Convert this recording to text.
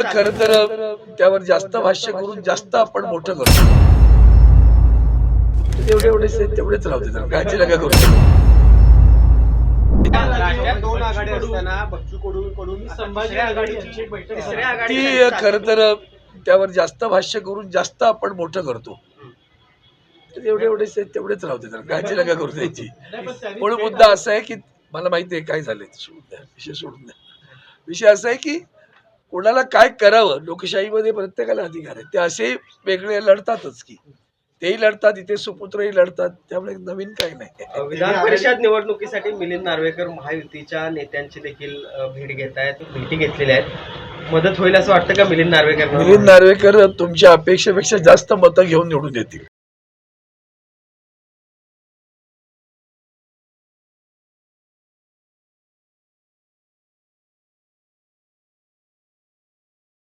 खर तर त्यावर जास्त भाष्य करून जास्त आपण मोठं करतो एवढे एवढेच आहेत, तेवढेच राहते तर काळजी नका करू. ती खर तर त्यावर जास्त भाष्य करून जास्त आपण मोठं करतो. एवढे एवढेच आहेत, तेवढेच राहते तर काळजी नका करू त्याची. म्हणून मुद्दा असा आहे की मला माहिती आहे काय झालंय ते सोडून द्या. विषय सोडून द्या. विषय असा आहे की कोणाला काय करावं? लोकशाहीमध्ये प्रत्येकाला अधिकार आहे. ते असे वेगळे लढतातच की. तेही लढतात इथे सुपुत्रही लढतात. त्यामुळे नवीन काही नाही. विधान परिषद निवडणुकीसाठी मिलिंद नार्वेकर महायुतीच्या नेत्यांची देखील भेट घेत आहेत भेटी घेतलेल्या आहेत. मदत होईल असं वाटतं का मिलिंद नार्वेकर? मिलिंद नार्वेकर तुमच्या अपेक्षेपेक्षा जास्त मतं घेऊन निवडून येतील.